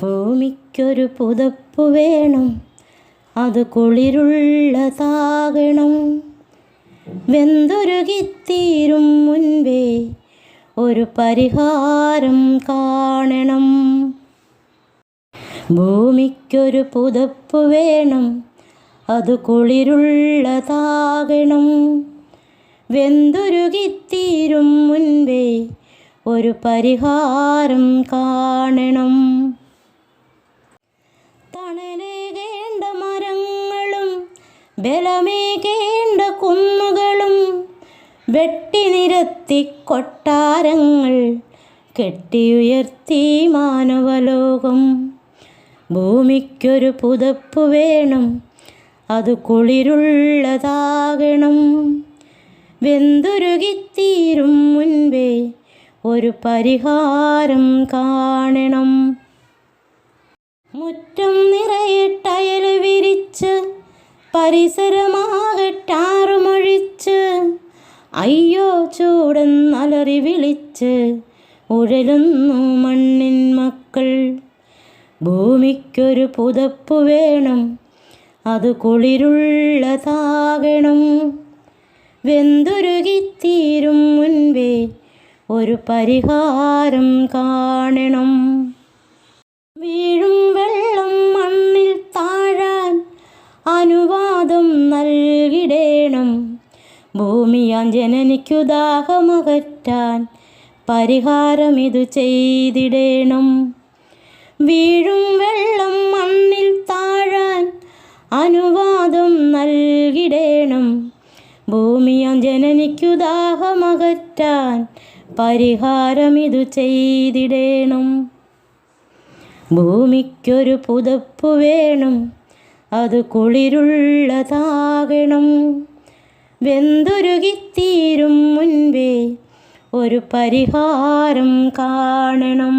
ഭൂമിക്കൊരു പുതപ്പ് വേണം. അത് കുളിരുള്ളതാകണം വെന്തുരുകിത്തീരും മുൻപേ ഒരു പരിഹാരം കാണണം. ഭൂമിക്കൊരു പുതപ്പ് വേണം. അത് കുളിരുള്ളതാകണം വെന്തുരുകിത്തീരും മുൻപേ ഒരു പരിഹാരം കാണണം. ബലമേകേണ്ട കുന്നുകളും വെട്ടി നിരത്തി കൊട്ടാരങ്ങൾ കെട്ടിയുയർത്തി മാനവലോകം. ഭൂമിക്കൊരു പുതപ്പ് വേണം അത് കുളിരുള്ളതാകണം. വെന്തുരുകിത്തീരും മുൻപേ ഒരു പരിഹാരം കാണണം. പരിസരമാകട്ടാറുമൊഴിച്ച് അയ്യോ ചൂടെന്നലറി വിളിച്ച് ഉഴലുന്നു മണ്ണിൻ മക്കൾ. ഭൂമിക്കൊരു പുതപ്പ് വേണം അത് കുളിരുള്ളതാകണം. വെന്തുരുകിത്തീരും മുൻപേ ഒരു പരിഹാരം കാണണം. വീഴും വെള്ളം മണ്ണിൽ താഴാൻ നൽകിടേണം ഭൂമിയാൻ ജനനിക്കു പരിഹാരം ഇതു ചെയ്തിടേണം. വീഴും വെള്ളം മണ്ണിൽ താഴാൻ അനുവാദം നൽകിടേണം. ഭൂമിയാൻ ജനനിക്കു പരിഹാരം ഇതു ചെയ്തിടേണം. ഭൂമിക്കൊരു പുതപ്പ് വേണം അത് കുളിരുള്ളതാകണം. വെന്തുരുകിത്തീരും മുൻപേ ഒരു പരിഹാരം കാണണം.